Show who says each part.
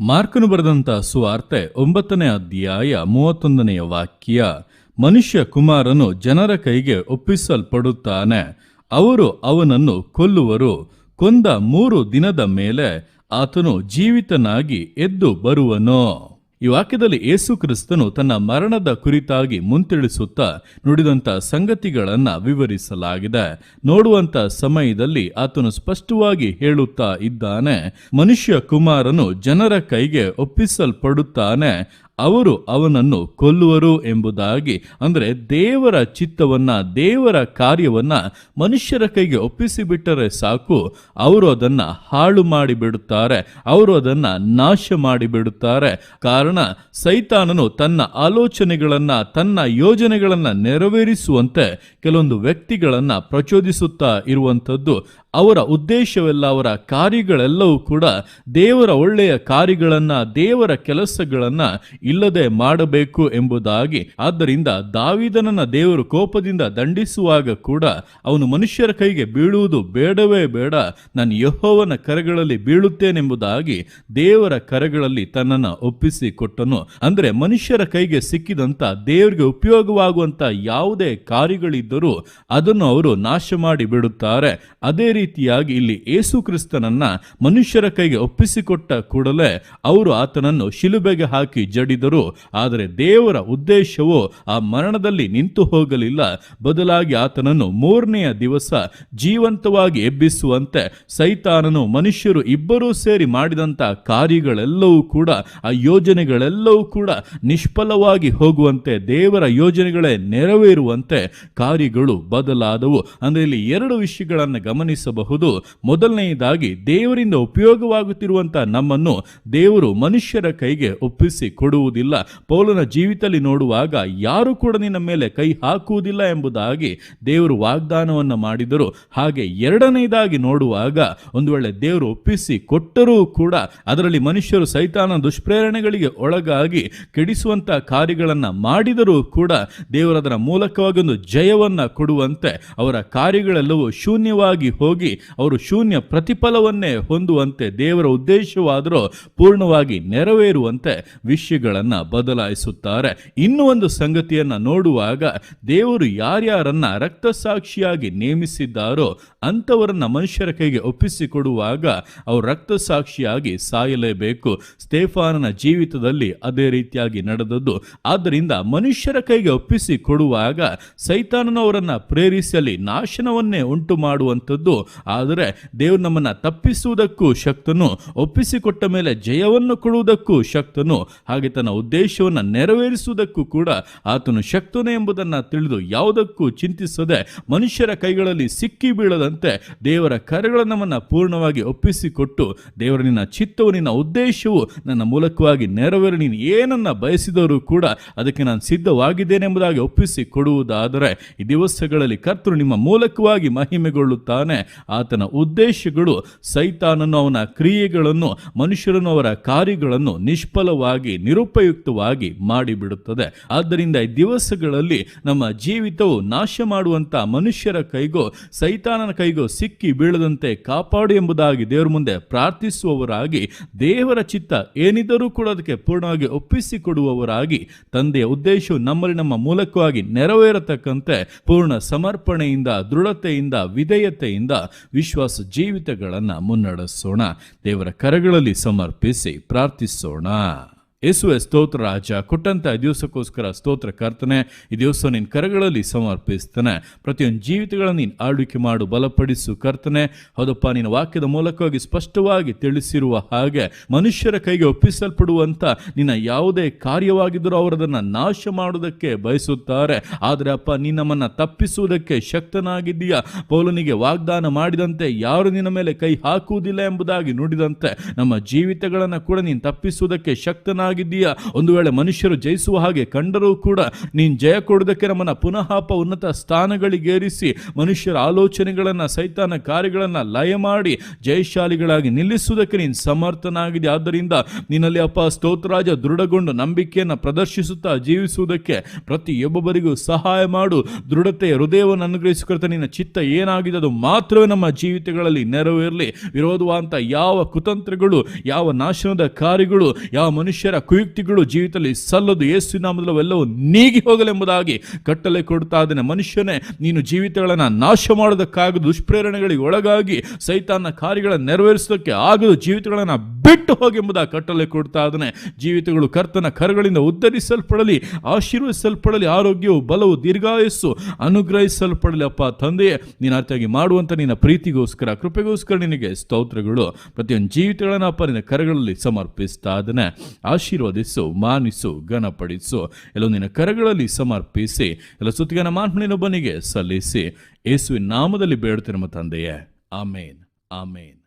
Speaker 1: ಮಾರ್ಕನು ಬರೆದಂಥ ಸುವಾರ್ತೆ ಒಂಬತ್ತನೇ ಅಧ್ಯಾಯ ಮೂವತ್ತೊಂದನೆಯ ವಾಕ್ಯ, ಮನುಷ್ಯ ಕುಮಾರನು ಜನರ ಕೈಗೆ ಒಪ್ಪಿಸಲ್ಪಡುತ್ತಾನೆ. ಅವರು ಅವನನ್ನು ಕೊಲ್ಲುವರು. ಕೊಂದ ಮೂರು ದಿನದ ಮೇಲೆ ಆತನು ಜೀವಿತನಾಗಿ ಎದ್ದು ಬರುವನು. ಈ ವಾಕ್ಯದಲ್ಲಿ ಯೇಸು ಕ್ರಿಸ್ತನು ತನ್ನ ಮರಣದ ಕುರಿತಾಗಿ ಮುಂತಿಳಿಸುತ್ತಾ ನುಡಿದಂತ ಸಂಗತಿಗಳನ್ನು ವಿವರಿಸಲಾಗಿದೆ. ನೋಡುವಂತ ಸಮಯದಲ್ಲಿ ಆತನು ಸ್ಪಷ್ಟವಾಗಿ ಹೇಳುತ್ತಾ ಇದ್ದಾನೆ. ಮನುಷ್ಯ ಕುಮಾರನು ಜನರ ಕೈಗೆ ಒಪ್ಪಿಸಲ್ಪಡುತ್ತಾನೆ. ಅವರು ಅವನನ್ನು ಕೊಲ್ಲುವರು ಎಂಬುದಾಗಿ, ಅಂದರೆ ದೇವರ ಚಿತ್ತವನ್ನ, ದೇವರ ಕಾರ್ಯವನ್ನ ಮನುಷ್ಯರ ಕೈಗೆ ಒಪ್ಪಿಸಿಬಿಟ್ಟರೆ ಸಾಕು, ಅವರು ಅದನ್ನ ಹಾಳು ಮಾಡಿಬಿಡುತ್ತಾರೆ, ಅವರು ಅದನ್ನ ನಾಶ ಮಾಡಿಬಿಡುತ್ತಾರೆ. ಕಾರಣ, ಸೈತಾನನು ತನ್ನ ಆಲೋಚನೆಗಳನ್ನು, ತನ್ನ ಯೋಜನೆಗಳನ್ನು ನೆರವೇರಿಸುವಂತೆ ಕೆಲವೊಂದು ವ್ಯಕ್ತಿಗಳನ್ನು ಪ್ರಚೋದಿಸುತ್ತಾ ಇರುವಂಥದ್ದು, ಅವರ ಉದ್ದೇಶವೆಲ್ಲ, ಅವರ ಕಾರ್ಯಗಳೆಲ್ಲವೂ ಕೂಡ ದೇವರ ಒಳ್ಳೆಯ ಕಾರ್ಯಗಳನ್ನ, ದೇವರ ಕೆಲಸಗಳನ್ನ ಇಲ್ಲದೆ ಮಾಡಬೇಕು ಎಂಬುದಾಗಿ. ಆದ್ದರಿಂದ ದಾವಿದನನ್ನ ದೇವರು ಕೋಪದಿಂದ ದಂಡಿಸುವಾಗ ಕೂಡ ಅವನು ಮನುಷ್ಯರ ಕೈಗೆ ಬೀಳುವುದು ಬೇಡವೇ ಬೇಡ. ನಾನು ಯಹೋವನ ಕರೆಗಳಲ್ಲಿ ಬೀಳುತ್ತೇನೆಂಬುದಾಗಿ ದೇವರ ಕರೆಗಳಲ್ಲಿ ತನ್ನನ್ನು ಒಪ್ಪಿಸಿ ಕೊಟ್ಟನು. ಅಂದ್ರೆ ಮನುಷ್ಯರ ಕೈಗೆ ಸಿಕ್ಕಿದಂತ ದೇವರಿಗೆ ಉಪಯೋಗವಾಗುವಂತ ಯಾವುದೇ ಕಾರ್ಯಗಳಿದ್ದರೂ ಅದನ್ನು ಅವರು ನಾಶ ಮಾಡಿ ಬಿಡುತ್ತಾರೆ. ಅದೇ ರೀತಿಯಾಗಿ ಇಲ್ಲಿ ಏಸು ಕ್ರಿಸ್ತನನ್ನ ಮನುಷ್ಯರ ಕೈಗೆ ಒಪ್ಪಿಸಿಕೊಟ್ಟ ಕೂಡಲೇ ಅವರು ಆತನನ್ನು ಶಿಲುಬೆಗೆ ಹಾಕಿ ಆದರೆ ದೇವರ ಉದ್ದೇಶವು ಆ ಮರಣದಲ್ಲಿ ನಿಂತು ಹೋಗಲಿಲ್ಲ. ಬದಲಾಗಿ ಆತನನ್ನು ಮೂರನೆಯ ದಿವಸ ಜೀವಂತವಾಗಿ ಎಬ್ಬಿಸುವಂತೆ ಸೈತಾನನು ಮನುಷ್ಯರು ಇಬ್ಬರೂ ಸೇರಿ ಮಾಡಿದಂತಹ ಕಾರ್ಯಗಳೆಲ್ಲವೂ ಕೂಡ, ಆ ಯೋಜನೆಗಳೆಲ್ಲವೂ ಕೂಡ ನಿಷ್ಫಲವಾಗಿ ಹೋಗುವಂತೆ, ದೇವರ ಯೋಜನೆಗಳೇ ನೆರವೇರುವಂತೆ ಕಾರ್ಯಗಳು ಬದಲಾದವು. ಅಂದರೆ ಇಲ್ಲಿ ಎರಡು ವಿಷಯಗಳನ್ನು ಗಮನಿಸಬಹುದು. ಮೊದಲನೆಯದಾಗಿ ದೇವರಿಂದ ಉಪಯೋಗವಾಗುತ್ತಿರುವಂತಹ ನಮ್ಮನ್ನು ದೇವರು ಮನುಷ್ಯರ ಕೈಗೆ ಒಪ್ಪಿಸಿ ಕೊಡುವುದಿಲ್ಲ ಪೌಲನ ಜೀವಿತದಲ್ಲಿ ನೋಡುವಾಗ ಯಾರು ಕೂಡ ನಿನ್ನ ಮೇಲೆ ಕೈ ಹಾಕುವುದಿಲ್ಲ ಎಂಬುದಾಗಿ ದೇವರು ವಾಗ್ದಾನವನ್ನು ಮಾಡಿದರು. ಹಾಗೆ ಎರಡನೇದಾಗಿ ನೋಡುವಾಗ ಒಂದು ವೇಳೆ ದೇವರು ಒಪ್ಪಿಸಿ ಕೊಟ್ಟರೂ ಕೂಡ ಅದರಲ್ಲಿ ಮನುಷ್ಯರು ಸೈತಾನ ದುಷ್ಪ್ರೇರಣೆಗಳಿಗೆ ಒಳಗಾಗಿ ಕೆಡಿಸುವಂತ ಕಾರ್ಯಗಳನ್ನು ಮಾಡಿದರೂ ಕೂಡ ದೇವರದರ ಮೂಲಕವಾಗಿ ಒಂದು ಜಯವನ್ನ ಕೊಡುವಂತೆ ಅವರ ಕಾರ್ಯಗಳೆಲ್ಲವೂ ಶೂನ್ಯವಾಗಿ ಹೋಗಿ ಅವರು ಶೂನ್ಯ ಪ್ರತಿಫಲವನ್ನೇ ಹೊಂದುವಂತೆ ದೇವರ ಉದ್ದೇಶವಾದರೂ ಪೂರ್ಣವಾಗಿ ನೆರವೇರುವಂತೆ ವಿಷಯಗಳನ್ನ ಬದಲಾಯಿಸುತ್ತಾರೆ. ಇನ್ನೂ ಒಂದು ಸಂಗತಿಯನ್ನ ನೋಡುವಾಗ ದೇವರು ಯಾರ್ಯಾರನ್ನ ರಕ್ತಸಾಕ್ಷಿಯಾಗಿ ನೇಮಿಸಿದ್ದಾರೋ ಅಂಥವರನ್ನ ಮನುಷ್ಯರ ಕೈಗೆ ಒಪ್ಪಿಸಿಕೊಡುವಾಗ ಅವರು ರಕ್ತಸಾಕ್ಷಿಯಾಗಿ ಸಾಯಲೇಬೇಕು. ಸ್ಟೇಫಾನನ ಜೀವಿತದಲ್ಲಿ ಅದೇ ರೀತಿಯಾಗಿ ನಡೆದದ್ದು. ಆದ್ದರಿಂದ ಮನುಷ್ಯರ ಕೈಗೆ ಒಪ್ಪಿಸಿ ಕೊಡುವಾಗ ಸೈತಾನನವರನ್ನ ಪ್ರೇರಿಸಲಿ ನಾಶನವನ್ನೇ ಉಂಟು ಮಾಡುವಂಥದ್ದು ಆದರೆ ದೇವರು ನಮ್ಮನ್ನ ತಪ್ಪಿಸುವುದಕ್ಕೂ ಶಕ್ತನು, ಒಪ್ಪಿಸಿಕೊಟ್ಟ ಮೇಲೆ ಜಯವನ್ನು ಕೊಡುವುದಕ್ಕೂ ಶಕ್ತನು. ಹಾಗೆ ಉದ್ದೇಶವನ್ನು ನೆರವೇರಿಸುವುದಕ್ಕೂ ಕೂಡ ಆತನು ಶಕ್ತನೇ ಎಂಬುದನ್ನು ತಿಳಿದು ಯಾವುದಕ್ಕೂ ಚಿಂತಿಸದೆ ಮನುಷ್ಯರ ಕೈಗಳಲ್ಲಿ ಸಿಕ್ಕಿ ಬೀಳದಂತೆ ದೇವರ ಕರೆಗಳನ್ನು ಪೂರ್ಣವಾಗಿ ಒಪ್ಪಿಸಿಕೊಟ್ಟು, ದೇವರ ನಿನ್ನ ಚಿತ್ತವು, ನಿನ್ನ ಉದ್ದೇಶವು ನನ್ನ ಮೂಲಕವಾಗಿ ನೆರವೇರಿ, ನೀನು ಏನನ್ನ ಬಯಸಿದವರು ಕೂಡ ಅದಕ್ಕೆ ನಾನು ಸಿದ್ಧವಾಗಿದ್ದೇನೆ ಎಂಬುದಾಗಿ ಒಪ್ಪಿಸಿ ಕೊಡುವುದಾದರೆ ಈ ದಿವಸಗಳಲ್ಲಿ ಕರ್ತರು ನಿಮ್ಮ ಮೂಲಕವಾಗಿ ಮಹಿಮೆಗೊಳ್ಳುತ್ತಾನೆ. ಆತನ ಉದ್ದೇಶಗಳು ಸೈತಾನನ್ನು ಅವನ ಕ್ರಿಯೆಗಳನ್ನು, ಮನುಷ್ಯರನ್ನು ಅವರ ಕಾರ್ಯಗಳನ್ನು ನಿಷ್ಫಲವಾಗಿ ನಿರುಪಯುಕ್ತವಾಗಿ ಮಾಡಿಬಿಡುತ್ತದೆ. ಆದ್ದರಿಂದ ಈ ದಿವಸಗಳಲ್ಲಿ ನಮ್ಮ ಜೀವಿತವು ನಾಶ ಮಾಡುವಂತ ಮನುಷ್ಯರ ಕೈಗೋ, ಸೈತಾನನ ಕೈಗೋ ಸಿಕ್ಕಿ ಬೀಳದಂತೆ ಕಾಪಾಡು ಎಂಬುದಾಗಿ ದೇವರ ಮುಂದೆ ಪ್ರಾರ್ಥಿಸುವವರಾಗಿ, ದೇವರ ಚಿತ್ತ ಏನಿದ್ದರೂ ಕೂಡ ಅದಕ್ಕೆ ಪೂರ್ಣವಾಗಿ ಒಪ್ಪಿಸಿಕೊಡುವವರಾಗಿ, ತಂದೆಯ ಉದ್ದೇಶವು ನಮ್ಮಲ್ಲಿ ನಮ್ಮ ಮೂಲಕವಾಗಿ ನೆರವೇರತಕ್ಕಂತೆ ಪೂರ್ಣ ಸಮರ್ಪಣೆಯಿಂದ, ದೃಢತೆಯಿಂದ, ವಿಧೇಯತೆಯಿಂದ ವಿಶ್ವಾಸ ಜೀವಿತಗಳನ್ನು ಮುನ್ನಡೆಸೋಣ. ದೇವರ ಕರಗಳಲ್ಲಿ ಸಮರ್ಪಿಸಿ ಪ್ರಾರ್ಥಿಸೋಣ. ಯೇಸುವೆ ಸ್ತೋತ್ರ ರಾಜ ಕೊಟ್ಟಂಥ ದಿವಸಕ್ಕೋಸ್ಕರ ಸ್ತೋತ್ರ ಕರ್ತನೆ, ಈ ದಿವಸ ನಿನ್ನ ಕರಗಳಲ್ಲಿ ಸಮರ್ಪಿಸ್ತಾನೆ. ಪ್ರತಿಯೊಂದು ಜೀವಿತಗಳನ್ನು ನೀನು ಆಳ್ವಿಕೆ ಮಾಡು, ಬಲಪಡಿಸು ಕರ್ತನೆ. ಹೌದಪ್ಪ, ನಿನ್ನ ವಾಕ್ಯದ ಮೂಲಕವಾಗಿ ಸ್ಪಷ್ಟವಾಗಿ ತಿಳಿಸಿರುವ ಹಾಗೆ ಮನುಷ್ಯರ ಕೈಗೆ ಒಪ್ಪಿಸಲ್ಪಡುವಂತ ನಿನ್ನ ಯಾವುದೇ ಕಾರ್ಯವಾಗಿದ್ದರೂ ಅವರದನ್ನು ನಾಶ ಮಾಡುವುದಕ್ಕೆ ಬಯಸುತ್ತಾರೆ. ಆದರೆ ಅಪ್ಪ ನಿನ್ನಮ್ಮನ್ನು ನಮ್ಮನ್ನ ತಪ್ಪಿಸುವುದಕ್ಕೆ ಶಕ್ತನಾಗಿದ್ದೀಯಾ? ಪೌಲನಿಗೆ ವಾಗ್ದಾನ ಮಾಡಿದಂತೆ ಯಾರು ನಿನ್ನ ಮೇಲೆ ಕೈ ಹಾಕುವುದಿಲ್ಲ ಎಂಬುದಾಗಿ ನುಡಿದಂತೆ ನಮ್ಮ ಜೀವಿತಗಳನ್ನು ಕೂಡ ನೀನು ತಪ್ಪಿಸುವುದಕ್ಕೆ ಶಕ್ತನಾಗಿ ಸಮರ್ಥನಾಗಿದ್ದೀಯಾ ಒಂದು ವೇಳೆ ಮನುಷ್ಯರು ಜಯಿಸುವ ಹಾಗೆ ಕಂಡರೂ ಕೂಡ ನೀನು ಜಯ ಕೊಡೋದಕ್ಕೆ ನಮ್ಮನ್ನು ಪುನಃ ಉನ್ನತ ಸ್ಥಾನಗಳಿಗೇರಿಸಿ ಮನುಷ್ಯರ ಆಲೋಚನೆಗಳನ್ನು, ಸೈತಾನ ಕಾರ್ಯಗಳನ್ನು ಲಯ ಮಾಡಿ ಜಯಶಾಲಿಗಳಾಗಿ ನಿಲ್ಲಿಸುವುದಕ್ಕೆ ನೀನು ಸಮರ್ಥನಾಗಿದೆ ಆದ್ದರಿಂದ ನಿನ್ನಲ್ಲಿ ಅಪ್ಪ ಸ್ತೋತ್ರರಾಜ ದೃಢಗೊಂಡು ನಂಬಿಕೆಯನ್ನು ಪ್ರದರ್ಶಿಸುತ್ತಾ ಜೀವಿಸುವುದಕ್ಕೆ ಪ್ರತಿಯೊಬ್ಬೊಬ್ಬರಿಗೂ ಸಹಾಯ ಮಾಡು. ದೃಢತೆಯ ಹೃದಯವನ್ನು ಅನುಗ್ರಹಿಸಿಕೊಳ್ತಾ ನಿನ್ನ ಚಿತ್ತ ಏನಾಗಿದೆ ಅದು ಮಾತ್ರವೇ ನಮ್ಮ ಜೀವಿತಗಳಲ್ಲಿ ನೆರವೇರಲಿ. ವಿರೋಧವಾದಂಥ ಯಾವ ಕುತಂತ್ರಗಳು, ಯಾವ ನಾಶನದ ಕಾರ್ಯಗಳು, ಯಾವ ಮನುಷ್ಯರ ಕುಯುಕ್ತಿಗಳು ಜೀವಿತದಲ್ಲಿ ಸಲ್ಲದು ಯೇಸು ನಾಮದಲ್ಲವೆಲ್ಲವೂ ನೀಗಿ ಹೋಗಲೆಂಬುದಾಗಿ ಕಟ್ಟಲೆ ಕೊಡ್ತಾ ಇದ್ದಾನೆ. ಮನುಷ್ಯನೇ, ನೀನು ಜೀವಿತಗಳನ್ನು ನಾಶ ಮಾಡೋದಕ್ಕಾಗದು ದುಷ್ಪ್ರೇರಣೆಗಳಿಗೆ ಒಳಗಾಗಿ ಸೈತಾನ ಕಾರ್ಯಗಳನ್ನು ನೆರವೇರಿಸೋದಕ್ಕೆ ಆಗದು, ಜೀವಿತಗಳನ್ನು ಬಿಟ್ಟು ಹೋಗೆಂಬುದಾಗಿ ಕಟ್ಟಲೆ ಕೊಡ್ತಾ ಇದ್ದಾನೆ. ಜೀವಿತಗಳು ಕರ್ತನ ಕರಗಳಿಂದ ಉದ್ಧರಿಸಲ್ಪಡಲಿ, ಆಶೀರ್ವದಿಸಲ್ಪಡಲಿ, ಆರೋಗ್ಯವು, ಬಲವು, ದೀರ್ಘಾಯಸ್ಸು ಅನುಗ್ರಹಿಸಲ್ಪಡಲಿ. ಅಪ್ಪ, ತಂದೆಯೇ, ನೀನು ಅರ್ಥವಾಗಿ ಮಾಡುವಂಥ ನಿನ್ನ ಪ್ರೀತಿಗೋಸ್ಕರ, ಕೃಪೆಗೋಸ್ಕರ ನಿನಗೆ ಸ್ತೋತ್ರಗಳು. ಪ್ರತಿಯೊಂದು ಜೀವಿತಗಳನ್ನು ಅಪ್ಪ ನಿನ್ನ ಕರಗಳಲ್ಲಿ ಸಮರ್ಪಿಸ್ತಾ ಇದ್ದಾನೆ. ಆಶೀರ್ವದಿಸು, ಮಾನಿಸು, ಘನಪಡಿಸು. ಎಲ್ಲ ನಿನ್ನ ಕರಗಳಲ್ಲಿ ಸಮರ್ಪಿಸಿ, ಎಲ್ಲ ಸುತ್ತಿಗನ ಮಾನ್ಮನಿನೊಬ್ಬನಿಗೆ ಸಲ್ಲಿಸಿ. ಯೇಸುವಿನ ನಾಮದಲ್ಲಿ ಬೇಡುತ್ತಿರುವ ತಂದೆಯೇ. ಆಮೇನ್. ಆಮೇನ್.